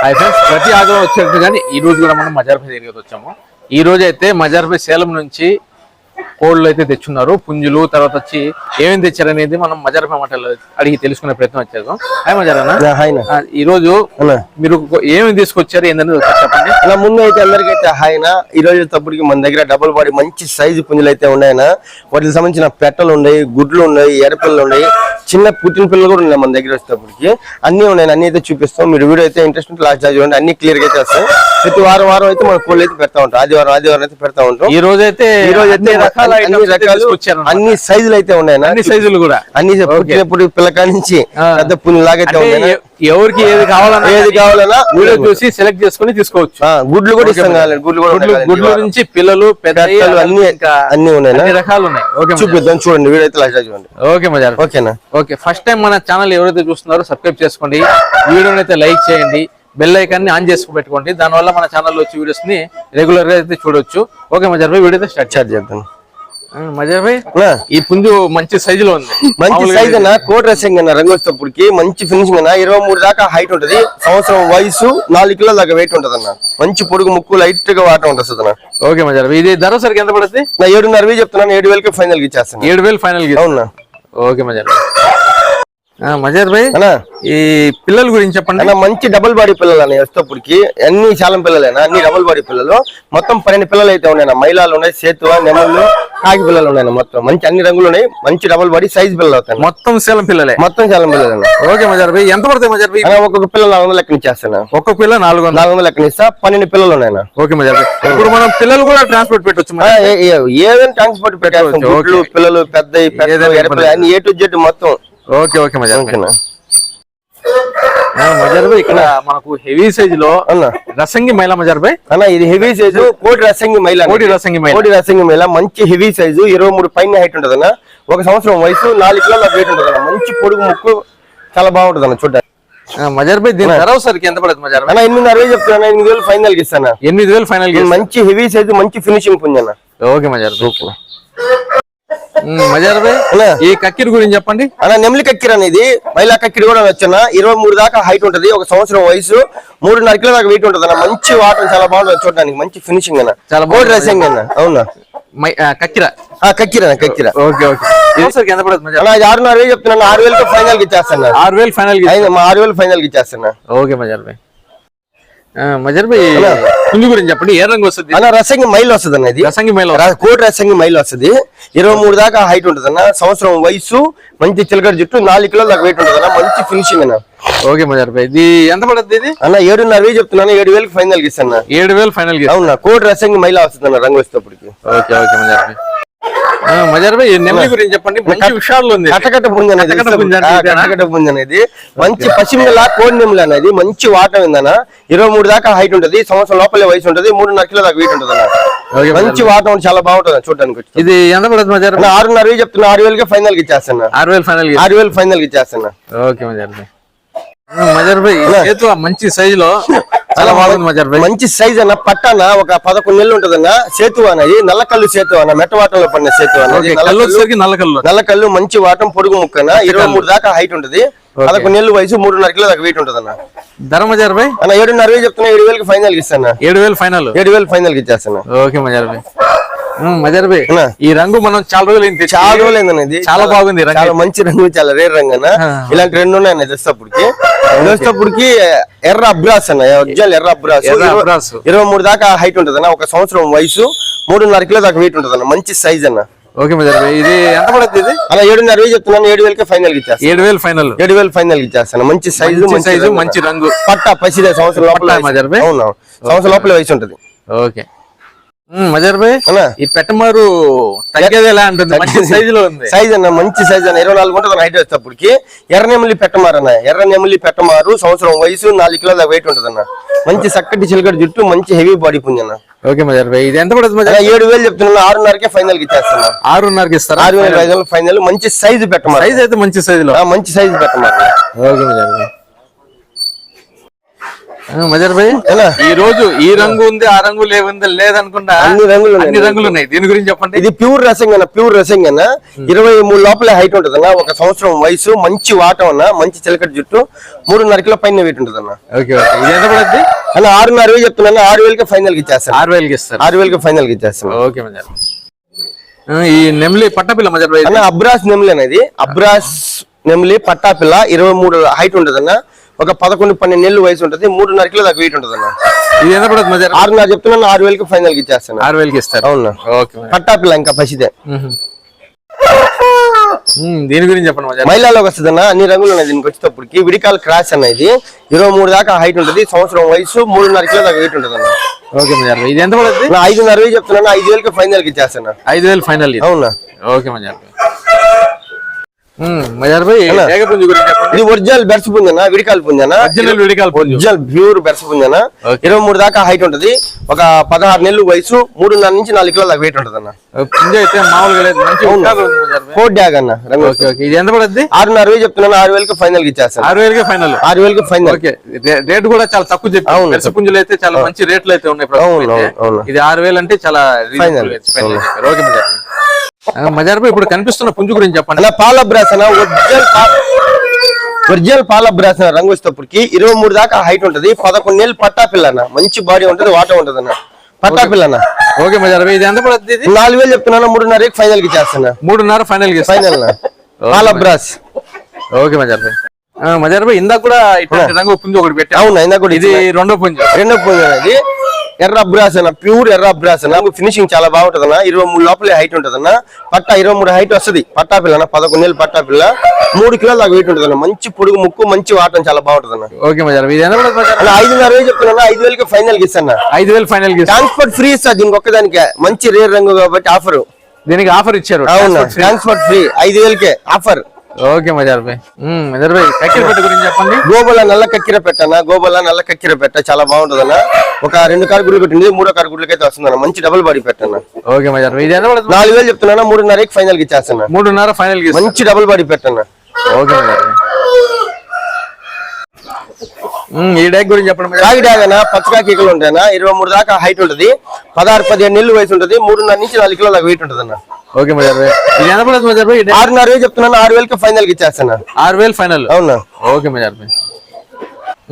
Hi friends ప్రతి ఆదివారం వచ్చేటట్టు కానీ ఈ రోజు కూడా మనం మజార్పై దగ్గరికి వచ్చాము? ఈ రోజు అయితే మజార్పై సేలం నుంచి కోళ్ళు అయితే తెచ్చున్నారు పుంజులు తర్వాత వచ్చి ఏమేమి తెచ్చారనేది మనం మజార్పై మాటలు అడిగి తెలుసుకునే ప్రయత్నం వచ్చేది హాయ్ మజారన్న ఈ రోజు మీరు ఏమేమి తీసుకొచ్చారు ఏంటనేది చెప్పండి. అలా ముందు అయితే అందరికైతే హాయ్నా ఈ రోజు తప్పుడుకి మన దగ్గర డబుల్ బాడీ మంచి సైజు పుంజులు అయితే ఉన్నాయన వాటికి సంబంధించిన పెట్టలు ఉన్నాయి గుడ్లు ఉన్నాయి ఎర్రపిల్లలు ఉన్నాయి. చిన్న పుట్టిన పిల్లలు కూడా ఉన్నాయి మన దగ్గర వచ్చేటప్పటికి. అన్ని ఉన్నాయి అన్ని అయితే చూపిస్తాం. మీరు వీడియో అయితే ఇంట్రెస్ట్ ఉంటే లాస్ట్ చూడండి. అన్ని క్లియర్గా అయితే వస్తాయి. ప్రతి వారం వారం అయితే మన కోళ్ళు అయితే పెడతా ఉంటాం. ఆదివారం ఆదివారం అయితే పెడతా ఉంటాం. ఈ రోజు అయితే ఈ రోజు అయితే అన్ని రకాల అన్ని సైజులు అయితే ఉన్నాయి. అన్ని సైజులు కూడా. అన్ని పుట్టినప్పుడు పిల్లకా నుంచి. పెద్ద పుంజు లాగైతే అంటే ఉన్నాయి. ఎవరికి ఏది కావాలన్నా ఏది కావాలన్నా వీడియో చూసి సెలెక్ట్ చేసుకుని తీసుకోవచ్చు. ఆ, గుడ్లు కూడా ఇస్తాం గుడ్లు కూడా గుడ్లు నుంచి పిల్లలు పెద్ద పెట్టలు అన్ని అన్ని ఉన్నాయి అన్ని రకాలు ఉన్నాయి. ఓకే. చూపిద్దాం చూడండి వీడియో అయితే లాస్ట్ చూడండి ఓకే మజార్ ఓకేనా? ఓకే ఫస్ట్ టైం మన ఛానల్ ఎవరైతే చూస్తున్నారో సబ్స్క్రైబ్ చేసుకోండి. వీడియోని అయితే లైక్ చేయండి. బెల్ ఐకాన్ని ఆన్ చేసుకు పెట్టుకోండి. దానివల్ల మన ఛానల్లో వచ్చి వీడియోస్ని రెగ్యులర్గా అయితే చూడొచ్చు. ఓకే మజార్ వీడియో అయితే స్టార్ట్ చేద్దాం. ఈ పుంజు మంచి సైజు లో ఉంది. మంచి సైజ్ అన్న కోట్ డ్రెస్సింగ్ అన్న రంగు వచ్చేటప్పటికి మంచి ఫినిషింగ్ అన్న ఇరవై మూడు దాకా హైట్ ఉంటది. సంవత్సరం వయసు నాలుగు కిలోల దాకా వెయిట్ ఉంటది అన్న మంచి పొడుగు ముక్కు లైట్గా వాటర్ ఉంటుంది అన్న. ఓకే మజార్ ఇది ధర సరికి ఎంత పడుతుంది నా ఏడున్నర చెప్తున్నాను ఏడు వేలకి ఫైనల్కి ఇచ్చేస్తాను. ఏడు వేలు ఫైనల్ అవునా ఓకే మజార్ మజార్ భాయ్ ఈ పిల్లల గురించి చెప్పండి. అన్న మంచి డబుల్ బాడీ పిల్లలు అన్న వచ్చేటప్పటికి అన్ని శాలం పిల్లలేనా అన్ని డబుల్ బాడీ పిల్లలు. మొత్తం పన్నెండు పిల్లలు అయితే ఉన్నాయి మైలాలు ఉన్నాయి సేతువ నెమళ్ళు కాకి పిల్లలు ఉన్నాయి మొత్తం. మంచి అన్ని రంగులు ఉన్నాయి. మంచి డబుల్ బాడీ సైజ్ పిల్లలు అవుతాయి మొత్తం సేలం పిల్లలే. మొత్తం శాలం పిల్లలు అన్న. ఓకే మజార్ భాయ్ ఎంత పడుతుంది మజార్ భాయ్? ఒక్కొక్క పిల్లలు నాలుగు వందలు లెక్కన ఇచ్చేస్తాను. ఒక్క పిల్ల నాలుగు వందలు. నాలుగు వందలు లెక్కన ఇస్తా. పన్నెండు పిల్లలు ఉన్నాయి ఓకే మజార్ భాయ్. ఇప్పుడు మనం పిల్లలు కూడా ట్రాన్స్పోర్ట్ ఏ- ఏదైనా ట్రాన్స్పోర్ట్. గుడ్లు పిల్లలు పెద్ద అన్ని ఏ టు జెడ్ మొత్తం. ఓకే ఓకే మజార్ ఓకేనా? మజార్ భాయ్ ఇక్కడ మనకు హెవీ సైజ్లో రసంగి మైలా మజార్ భాయ్ అన్న ఇది హెవీ సైజు కోటి రసంగి మైల కోటి రసంగి మైల. కోటి రసంగి మైల మంచి హెవీ సైజు ఇరవై మూడు పైన హైట్ ఉంటుంది అన్న ఒక సంవత్సరం వయసు నాలుగు కిలోల వెయిట్ ఉంటుంది అన్న మంచి పొడుగు ముక్కు చాలా బాగుంటుంది అన్న చూడ్డానికి మజార్ భాయ్ దీని ధర సరికి ఎంత పడుతుంది మజార్ అన్న ఎనిమిది అరవై చెప్తాను ఎనిమిది వేలు ఫైనల్ ఇస్తాను. ఎనిమిది వేలు ఫైనల్ మంచి హెవీ సైజు మంచి ఫినిషింగ్ అన్న ఓకే మజార్ ఉమ్, మజార్ ఈ కక్కిరి గురించి చెప్పండి. అన్న నెమలి కక్కిరి అనేది మైలా కక్కిరి కూడా వచ్చిన ఇరవై మూడు దాకా హైట్ ఉంటది. ఒక సంవత్సరం వయసు. మూడున్నర కిలో దాకా వెయిట్ ఉంటది అన్న. మంచి వాటర్ చాలా బాగుంటుంది చూడడానికి. మంచి ఫినిషింగ్ అన్న. చాలా బోర్డ్. డ్రెస్సింగ్ అన్న. అవునా? కక్కిర. కక్కిర కక్కిర. Okay okay. ఎంత పడుతుంది ఆరున్నర వేలు చెప్తున్నాను ఆరు వేలకి ఫైనల్కి ఇచ్చేస్తాను ఆరు వేలు ఫైనల్ ఆరు వేలు ఫైనల్కి ఇచ్చేస్తాను ఓకే మజార్ భాయ్ మజార్ భాయ్ పుంజు గురించి చెప్పండి. ఏ రంగు వస్తుంది? అన్న రసంగి మైల్ వస్తుంది అన్న ఇది. రసంగి మైల కోటి రసంగి మైల్ వస్తుంది. ఇరవై మూడు దాకా హైట్ ఉంటుంది అన్న సంవత్సరం వయసు మంచి చిలకడ జుట్టు నాలుగు కిలోల దాకా వెయిట్ ఉంటుంది అన్న మంచి ఫినిషింగ్ అన్న. ఓకే మజార్ భాయ్ ఇది ఎంత పడుతుంది ఇది? అన్న ఏడున్నర వేలు చెప్తున్నాను. ఏడు వేలకి ఫైనల్ ఇస్తాను ఏడు వేలు ఫైనల్ అవునా కోటి రసంగి మైల్ వస్తుంది అన్న రంగు వచ్చేటప్పటికి ఓకే ఓకే మజార్ భాయ్ నెమలి గురించి చెప్పండి. మంచి విషయాలు ఉంది. కట్టకట్ట పుంజ అనేది కట్టకట్ట పుంజ అనేది. మంచి పశ్చిమల కోడి నెమలి అనేది మంచి వాటం ఉందన్న ఇరవై మూడు దాకా హైట్ ఉంటది సంవత్సరం లోపలే వయసు ఉంటది మూడున్నర కిలో దాకా వెయిట్ ఉంటది మంచి వాటం ఉండి చాలా బాగుంటుంది చూడడానికి. ఇది ఎంత పడుతుంది మజార్ ఆరున్నర చెప్తున్నా ఆరు వేలకి ఫైనల్కి ఇచ్చేస్తాను ఆరు వేలు ఫైనల్ ఆరు వేలు ఫైనల్కి ఇచ్చేస్తాను ఓకే మజార్ మజార్ మంచి సైజ్లో చాలా బాగుంది మంచి సైజ్ అన్న పట్టన ఒక పదకొండు నెలలు ఉంటదన్న సేతు అనేది నల్లకల్లు సేతు అన్న మెట్టవాటంలో పడిన సేతు కళ్ళు నల్లకల్లు వచ్చేసరికి నల్ల కళ్ళు. నల్లకల్లు మంచి వాటం పొడుగు ముక్కన ఇరవై మూడు దాకా హైట్ ఉంటది. పదకొండు నెలలు వయసు మూడున్నర కిలో దాకా వెయిట్ ఉంటదన్న. ధర మజార్ భాయ్ అన్న ఏడున్నర చెప్తున్నా ఏడు వేలకి ఫైనల్ ఇస్తాను ఏడు వేలు ఫైనల్ ఏడు వేలు ఫైనల్కి ఇచ్చేస్తాను ఓకే మజార్ మజార్ అన్న. ఈ రంగు మనం చాలా రోజులు. చాలా రోజులు ఇది చాలా బాగుంది చాలా మంచి రంగు చాలా రేర్ రంగు అన్న. ఇలాంటి రెండు ఉన్నాయి తెస్తప్పటికి తెస్తప్పటికి ఎర్ర అబ్రాస్ అన్న. ఒరిజినల్ ఎర్ర అబ్రాస్. ఇరవై- మూడు దాకా హైట్ ఉంటది అన్న ఒక సంవత్సరం వయసు మూడున్నర కిలో దాకా వెయిట్ ఉంటది అన్న మంచి సైజ్ అన్న. ఓకే మజార్ భాయ్ ఇది ఎంత పడుతుంది ఇది? అలా ఏడున్నర వేలు చెప్తున్నాను. ఏడు వేలకి ఫైనల్ ఇచ్చేస్తాను ఏడు వేలు ఫైనల్ ఏడు వేలు ఫైనల్ ఇచ్చేస్తాను. మంచి సైజు మంచి సైజు మంచి. రంగు. పట్ట పసిదే సంవత్సరం లోపల. మజార్ భాయ్? అవును? సంవత్సరం లోపల వయసు ఉంటది. ఓకే. మజార్ భాయ్. ఈ పెట్టమారు తగ్గేది ఎలా ఉంటుంది మంచి సైజు లో ఉంది. సైజ్ అన్న మంచి సైజ్ అన్న. ఇరవై నాలుగు ఉంటుంది హైట్ వచ్చేటప్పటికి ఎర్ర నెమలి పెట్టమారు అన్న. ఎర్ర నెమలి పెట్టమారు సంవత్సరం వయసు నాలుగు కిలోల వెయిట్ ఉంటుంది అన్న మంచి చక్కటి చిలకటి జుట్టు మంచి హెవీ బాడీ పుంజ అన్న. ఓకే మజార్ భాయ్. ఇది ఎంత పడుతుంది మజార్? ఏడు వేలు చెప్తున్నాను. ఆరున్నరకే ఫైనల్కి ఇచ్చేస్తున్నా. ఆరున్నరకి ఇస్తారా? ఆరు వేల ఫైనల్ మంచి సైజు పెట్టమారు సైజ్ అయితే మంచి సైజు లో మంచి సైజు పెట్టమారు ఓకే మజార్ భాయ్? ఈ రోజు ఈ రంగు ఉంది ఆ రంగు లేవుంది లేదనుకుంటా అన్ని రంగులు. అన్ని రంగులు ఉన్నాయి. దీని గురించి చెప్పండి. ఇది ప్యూర్ రసం అన్న ప్యూర్ రసం అన్న. ఇరవై మూడు లోపల హైట్ ఉంటుంది అన్న ఒక సంవత్సరం వయసు మంచి వాటం అన్న. మంచి చిలకటి జుట్టు. మూడున్నర కిలో పైన వెయిట్ ఉంటుంది అన్న ఓకే ఓకే. ఇది ఎంత అన్న ఆరున్నర వేలు చెప్తున్నా ఆరు వేలకి ఫైనల్కి ఇచ్చేస్తాను. ఆరు వేలకి ఇస్తారు. ఆరు వేలకి ఫైనల్కి ఇచ్చేస్తాను. ఓకే మజర్ ఈ నెమ్లి పట్టపిల్ల మజర్ అన్న అబ్రాస్ నెమ్లి అనేది అబ్రాస్ నెమ్లి పట్టాపిల్ల ఇరవై మూడు హైట్ ఉంటుంది అన్న ఒక పదకొండు పన్నెండు నెలలు వయసు ఉంటుంది మూడున్నర కిలో దాకా వెయిట్ ఉంటుంది అన్న ఇది ఎంత పడుతుంది మజర్ ఆరున్నర చెప్తున్నాను ఆరు వేలకి ఫైనల్కి ఇచ్చేస్తాను. ఆరు వేలకి ఇస్తారు. అవునా? ఓకే మజర్. పట్టాపిల్ల ఇంకా పసిదే. దీని గురించి చెప్పండి మహిళలోకి వస్తుంది అన్న అన్ని రంగులు ఉన్నాయి దీనికి వచ్చేటప్పటికి. విడికాల క్రాస్ అన్న ఇది. ఇరవై మూడు దాకా హైట్ ఉంటుంది సంవత్సరం వయసు మూడున్నర కిలో దాకా వెయిట్ ఉంటుంది అన్న ఓకే. ఇది ఎంత పడుతుంది? ఐదున్నర వేలు చెప్తున్నాను ఐదు వేలకి ఫైనల్కి ఇచ్చేస్తాను. ఐదు వేలు ఫైనల్ అవునా? ఓకే మజర్ ఇది ఒరిజినల్ బెర్స్ పుంజన విడికాల పుంజన? ఒరిజినల్ విడికాల పుంజు. ఒరిజినల్ ప్యూర్ బెర్స్ పుంజన. ఇరవై మూడు దాకా హైట్ ఉంటుంది. ఒక పదహారు నెలలు వయసు మూడున్నర నుంచి నాలుగు కిలో దాకా వెయిట్ ఉంటుంది అన్న. కోట్ డ్యాగ్ అన్న ఇది ఎంత పడుద్ది? ఆరున్నర వేలు చెప్తున్నాను ఆరు వేలకి ఫైనల్కి ఇచ్చేస్తాను. ఆరు వేలకే ఫైనల్ ఆరు వేలకి ఫైనల్ రేటు కూడా చాలా తక్కువ చెప్పి పుంజులు అయితే చాలా మంచి రేట్లు అయితే ఉన్నాయి. ఇది ఆరు వేలు అంటే చాలా Final. ఓకే మజార్ ఇప్పుడు కనిపిస్తున్న పుంజు గురించి చెప్పండి. అన్న పాల బ్రాస్ అన్న ఒరిజినల్ ఒరిజినల్ పాల బ్రాస్ అన్న రంగు వచ్చేటప్పటికి ఇరవై మూడు దాకా హైట్ ఉంటది. పదకొండు నెలలు పట్టా పిల్ల అన్న మంచి బాడీ ఉంటది వాట ఉంటది అన్న పట్టా పిల్ల అన్న ఓకే మజార్ ఇది ఎంత పడుతుంది నాలుగు వేలు చెప్తున్నాను మూడున్నర ఫైనల్కి చేస్తున్నా. మూడున్నర ఫైనల్కి ఫైనల్ పాల బ్రాస్ ఓకే. మజార్ మజార్ ఇందాక కూడా ఇట్లాంటి రంగు పుంజు ఒకటి పెట్టాం అవునా ఇందాక కూడా ఇది ఇది రెండో పుంజు. రెండో పూజ అనేది. ఎర్ర అబ్రాస్ అన్న ప్యూర్ ఎర్ర అబ్రాస్ అన్న ఫినిషింగ్ చాలా బాగుంటది అన్న ఇరవై మూడు లోపలే హైట్ ఉంటది అన్న పట్టా ఇరవై మూడు హైట్ వస్తది. పట్టా పిల్ల అన్న పదకొండు నెలలు పట్టా పిల్ల. మూడు కిలోల దాకా వెయిట్ ఉంటది అన్న మంచి పొడుగు ముక్కు మంచి వాటం చాలా బాగుంటది అన్న ఓకే అలా ఐదున్నర వేలు చెప్తున్నా ఐదు వేలకి ఫైనల్ ఇస్తాను? ఐదు వేలు ఫైనల్. ట్రాన్స్పోర్ట్ ఫ్రీ ఇస్తా. దీనికి ఒక్కదానికే మంచి రేర్ రంగు కాబట్టి ఆఫర్ దీనికి ఆఫర్ ఇచ్చారు. ట్రాన్స్పోర్ట్ ఫ్రీ ఐదు వేలకే ఆఫర్ ఓకే మజార్ భాయ్. మజార్ భాయ్ కక్కిరి పెట్ట గురించి చెప్పండి. గోబల నల్ల కక్కిర పెట్టన? గోబల నల్ల కక్కిర పెట్ట? చాలా బాగుంటదన్న. ఒక రెండు కారు గుడ్లు పెట్టింది మూడో కారు గుడ్లకైతే వస్తుందన్న. మంచి డబుల్ బాడీ పెట్టన్న ఓకే మజార్ భాయ్, ఇది ఎంత పడుతుంది? నాలుగు వేలు చెప్తున్నా మూడున్నరకి ఫైనల్కి ఇచ్చేస్తున్నా మూడున్నర ఫైనల్కి. మంచి డబుల్ బాడీ పెట్టన్న ఓకే మజార్ భాయ్. ఈ గురించి చెప్పండి పచ్చగా కేకలు ఉంటాయన్న ఇరవై మూడు దాకా హైట్ ఉంటది. పదహారు పదిహేను నెలలు వయసు ఉంటది. మూడున్నర నుంచి నాలుగు కిలోల వెయిట్ ఉంటదన్న. ఓకే మజార్ భాయ్. ఇది ఎంత పడుతుంది మజార్ భాయ్? ఈ డేక్ ఆరున్నర వేలు చెప్తున్నాను. ఆరు వేలకి ఫైనల్కి ఇచ్చేస్తున్నా ఆరు వేలు ఫైనల్ అవునా? ఓకే మజార్ భాయ్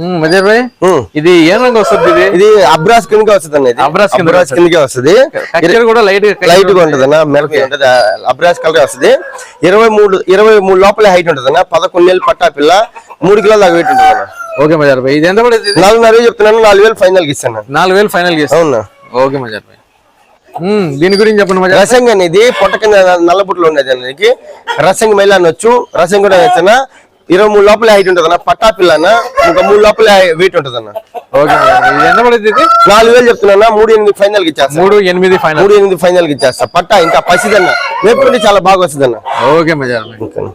ఉమ్, మజార్ భాయ్ ఉమ్. ఇది ఏ రంగు వస్తుంది ఇది? ఇది అబ్రాస్ కిందకే వస్తుంది అన్న ఇది. అబ్రాస్ కిందకే అబ్రాస్ కిందకే వస్తుంది. కూడా లైట్ లైట్గా ఉంటది. అన్న ఉంటది. అబ్రాస్ కలర్ వస్తుంది. ఇరవై మూడు ఇరవై మూడు లోపల హైట్ ఉంటది అన్న పదకొండు నెలలు పట్టా పిల్ల. మూడు కిలోల దాకా వెయిట్ ఉంటుంది అన్న ఓకే మజార్ భాయ్. ఇది ఎంత పడుతుంది ఇది? నాలుగున్నర చెప్తున్నాను నాలుగు వేలు ఫైనల్ ఇస్తాను. నాలుగు వేలు ఫైనల్. అవునా? ఓకే మజార్ భాయ్. దీని గురించి చెప్పండి రసంగి అనేది పొట్ట కింద నల్లబుట్లు ఉండేది అనేది రసంగి మైలు అనొచ్చు రసంగి కూడా వచ్చిన ఇరవై మూడు లోపల హైట్ ఉంటుంది అన్న పట్టా పిల్ల అన్న ఇంకా మూడు లోపల వెయిట్ ఉంటుంది అన్న ఓకే. ఇది ఎంత పడుతుంది ఇది? నాలుగు వేలు చెప్తున్నా మూడు ఎనిమిది ఫైనల్కి ఇచ్చేస్తా. మూడు ఎనిమిది ఫైనల్ మూడు ఎనిమిది ఫైనల్కి ఇచ్చేస్తా. పట్టా ఇంకా పసిదన్న. వేపుకుంటే చాలా బాగా వస్తుంది అన్న ఓకే మజార్ భాయ్ ఉమ్, మజార్ భాయ్ పక్క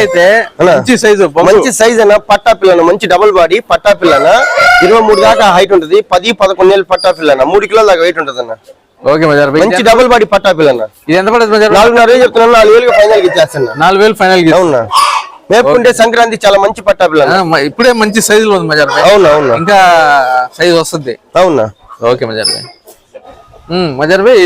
అయితే. మంచి సైజు మంచి సైజ్ అన్న పట్టా పిల్లన మంచి డబుల్ బాడీ పట్టా పిల్లన? ఇరవై మూడు దాకా హైట్ ఉంటుంది పది పదకొండు నెలలు పట్టా పిల్లన? మూడు కిలోల దాకా వెయిట్ ఉంటుంది అన్న ఓకే మజార్ మంచి డబుల్ బాడీ పట్టా పిల్లన? ఇది ఎంత పడుతుంది మజార్? నాలుగున్నర వేలు చెప్తున్నాను నాలుగు వేలు ఫైనల్కి ఇచ్చేస్తున్నా. నాలుగు వేలు ఫైనల్. అవునా? మేపుకుంటే సంక్రాంతి చాలా మంచి పట్టా పిల్లన? ఇప్పుడే మంచి సైజులో ఉంది మజార్ అవునా అవునా? ఇంకా సైజ్ వస్తుంది. అవునా? ఓకే మజార్ మజార్ భాయ్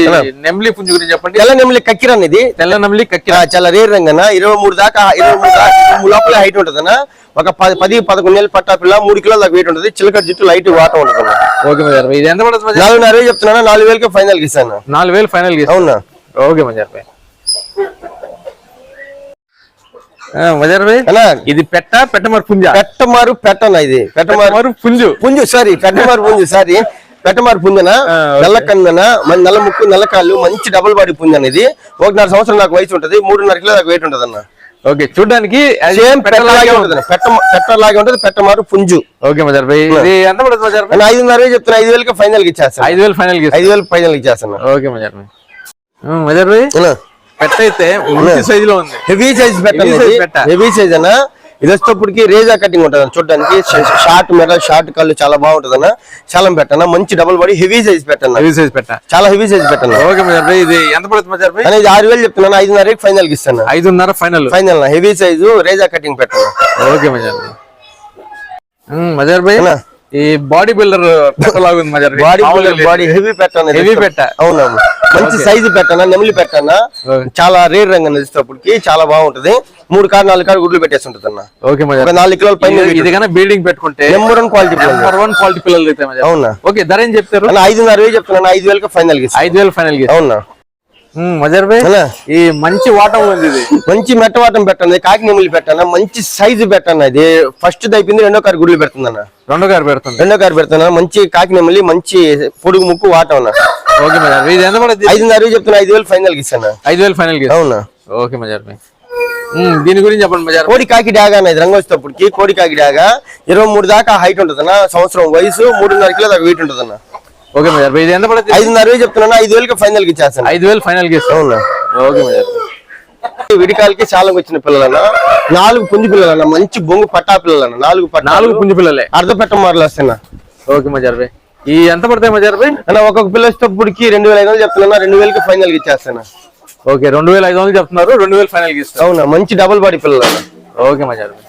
నెమ్లి పుంజు గురించి చెప్పండి. తెల్ల నెమిలి కక్కిర అనేది తెల్ల నెమ్లి కక్కి ఆ, చాలా రేర్ రంగన ఇరవై మూడు దాకా ఇరవై మూడు దాకా లోపల హైట్ ఉంటుంది అన్న ఒక పది పది పదకొండు నెలలు పట్టా పిల్ల మూడు కిలోల దాకా వెయిట్ ఉంటుంది. చిలకడ జుట్టు లైట్ వాటం ఉంటుంది. ఓకే మజార్ భాయ్ ఇది ఎంత పడుతుంది నాలుగున్నర వేలు చెప్తున్నాను? నాలుగు వేలకి ఫైనల్ ఇస్తాను నాలుగు వేలు ఫైనల్. అవునా? ఓకే మజార్ భాయ్ ఇది పెట్ట పెట్టమరి పుంజ. పెట్టమారు పెట్టన ఇది. పెట్టమరు పుంజు. పుంజు సారీ పెట్టమారు పుంజు సారీ పెట్టమారు పుంజన? నల్ల కన్నన మన నల్ల ముక్కు నల్ల కాళ్ళు మంచి డబుల్ బాడీ పుంజన ఇది? ఒకటిన్నర సంవత్సరం నాకు వయసు ఉంటది మూడున్నర కిలో దాకా వెయిట్ ఉంటది అన్న ఓకే చూడడానికి సేమ్ పెట్టలాగే ఉంటది. పెట్ట పెట్టలాగే ఉంటది పెట్టమారు పుంజు. ఓకే మజార్ భాయ్ ఇది ఎంత పడుతుంది మజార్ భాయ్ నేను ఐదున్నర చెప్తున్నా ఐదు వేలకి ఫైనల్కి ఇచ్చేస్తాను ఐదు వేలు ఫైనల్కి. ఐదు వేలు ఫైనల్కి ఇచ్చేస్తాను. ఓకే మజార్ భాయ్ మజార్ భాయ్ పెట్ట అయితే సైజ్లో ఉంది. హెవీ సైజ్ పెట్ట. హెవీ సైజ్ అన్న. ఇది వచ్చేటప్పటికి రేజా కటింగ్ ఉంటుంది చూడడానికి షార్ట్ మెడ షార్ట్ కళ్ళు చాలా బాగుంటుంది అన్న చాలా పెట్టన్న మంచి డబుల్ బాడీ హెవీ సైజ్ పెట్టన్న హెవీ సైజ్ పెట్ట. చాలా హెవీ సైజ్ పెట్టన్న ఓకే ఇది ఎంత పడుతుంది అనేది ఆరు వేలు చెప్తున్నాను ఐదున్నర ఫైనల్కి ఇస్తాను. ఐదున్నర ఫైనల్ ఫైనల్ హెవీ సైజు రేజా కటింగ్ పెట్టను. ఓకే మజార్ మజార్ భాయ్. ఈ బాడీ బిల్డర్ ఉంది మజార్. బాడీ లేదు. బాడీ హెవీ పెట్టాను Heavy పెట్ట. అవునవును. మంచి సైజు పెట్టానా నెమలి పెట్టానా. చాలా రేర్ రంగా నడిచేటప్పటికి చాలా బాగుంటది. మూడు కాడ నాలుగు కాడ గుడ్లు పెట్టేసి ఉంటుంది అన్న ఓకే నాలుగు కిలోల పైన ఇది- ఇది కన్నా బిల్డింగ్ పెట్టుకుంటే number one quality number one quality పిల్లలు అయితే అవునా? ఓకే ధర ఏం చెప్తారు? అన్న ఐదున్నర వేలు చెప్తున్నా ఐదు వేలకి ఫైనల్ ఐదు వేలు ఫైనల్ అవునా? మజార్ అన్నా. ఈ మంచి వాటం ఉంది ఇది. మంచి మెట్టవాటం పెట్టండి కాకి నెమలి పెట్టాను మంచి సైజు పెట్టాను అది. ఫస్ట్ అయిపోయింది రెండో కారు గుడ్లు పెడుతుందన్న. రెండో గారు పెడుతుంది. రెండో కారు పెడుతున్నా మంచి కాకి నెమలి మంచి పొడుగు ముక్కు వాటం అన్న. ఓకే మజార్. ఇది ఎంత పడుతుంది? ఐదున్నర చెప్తున్నా ఐదు వేలు ఫైనల్కి ఇస్తాను? ఐదు వేలు ఫైనల్ అవునా? ఓకే మజార్ భాయ్ దీని గురించి చెప్పండి మజార్. కోడి కాకి డాగా అనేది రంగు వచ్చేటప్పటికి కోడి కాకి డాగా ఇరవై మూడు దాకా హైట్ ఉంటుందన్న సంవత్సరం వయసు మూడున్నర కిలో దాకా వెయిట్ ఉంటుందన్న. ఓకే మజార్. ఇది ఎంత పడుతుంది? ఐదున్నర చెప్తున్నా ఐదు వేలకి ఫైనల్కి ఇచ్చేస్తాను? ఐదు వేలు ఫైనల్గా ఇస్తాం. అవునా? ఓకే మజార్. విడికాలకి చాలా వచ్చిన పిల్లలన్న నాలుగు పుంజు పిల్లలన్న మంచి బొంగు పట్టా పిల్లలన్న నాలుగు నాలుగు పుంజు పిల్లలే. అర్ధ పెట్ట మార్లు వస్తున్నా ఓకే మజార్ భాయ్ ఈ ఎంత పడతాయి మజార్ భాయ్? అన్న ఒక్కొక్క పిల్ల వచ్చేటప్పటికి రెండు వేల ఐదు వందలు చెప్తున్నా రెండు వేలకి ఫైనల్ ఇచ్చేస్తాను. ఓకే రెండు వేల ఐదు వందలు చెప్తున్నారు రెండు వేలు ఫైనల్గా ఇస్తాం అవునా మంచి డబుల్ బాడీ పిల్లలన్న ఓకే మజార్ భాయ్.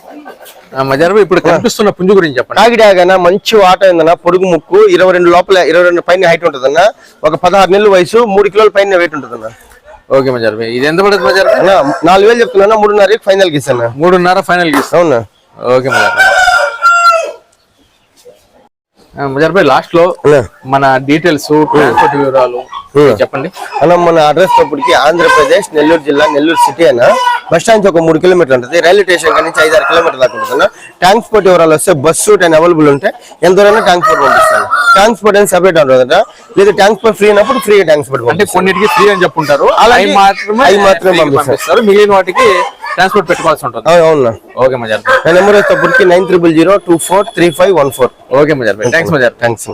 ఆ, మజార్ భాయ్ ఇప్పుడు కనిపిస్తున్న పుంజు గురించి చెప్పండి. కాకి డాగన మంచి వాట ఏందన్న పొడుగు ముక్కు ఇరవై రెండు లోపల ఇరవై రెండు పైన హైట్ ఉంటుందన్న ఒక పదహారు నెలల వయసు మూడు కిలోల పైన వెయిట్ ఉంటుందన్న. ఓకే మజార్ భాయ్. ఇది ఎంత పడుతుంది మజార్ భాయ్? అన్న నాలుగు వేలు చెప్తున్నా మూడున్నర ఫైనల్కి ఇస్తాను. మూడున్నర ఫైనల్గా ఇస్తాం అవునా? ఓకే మజార్ లాస్ట్లో మన డీటెయిల్స్ ట్రాన్స్పోర్ట్ వివరాలు. చెప్పండి. అన్న మన అడ్రస్ తప్పటికి ఆంధ్రప్రదేశ్ నెల్లూరు జిల్లా నెల్లూరు సిటీ అన్న. బస్ స్టాండ్ ఒక మూడు కిలోమీటర్లు ఉంటుంది. రైల్వే స్టేషన్ నుంచి ఐదు ఆరు కిలోమీటర్ల దాకా ఉంటుంది ట్రాన్స్పోర్ట్ వివరాలు వస్తే బస్సు ట్రైన్ అవైలబుల్ ఉంటే ఎంత దూరైనా ట్రాన్స్పోర్ట్ పంపిస్తాను. ట్రాన్స్పోర్ట్ అనేది సెపరేట్ ఉంటుందంట. లేదా ట్రాన్స్పోర్ట్ ఫ్రీ అయినప్పుడు ఫ్రీగా ట్రాన్స్పోర్ట్ అంటే కొన్నిటికి ఫ్రీ అని చెప్పుంటారు. అవి మాత్రమే అవి మాత్రమే. పంపిస్తారు. మిగిలిన వాటికి ట్రాన్స్పోర్ట్ పెట్టుకోవాల్సి ఉంటుంది అవునా ఓకే మజార్. నా నెంబర్ వచ్చేటప్పటికి nine triple zero two four three five one four okay Mazhar. Thanks Mazhar. Thanks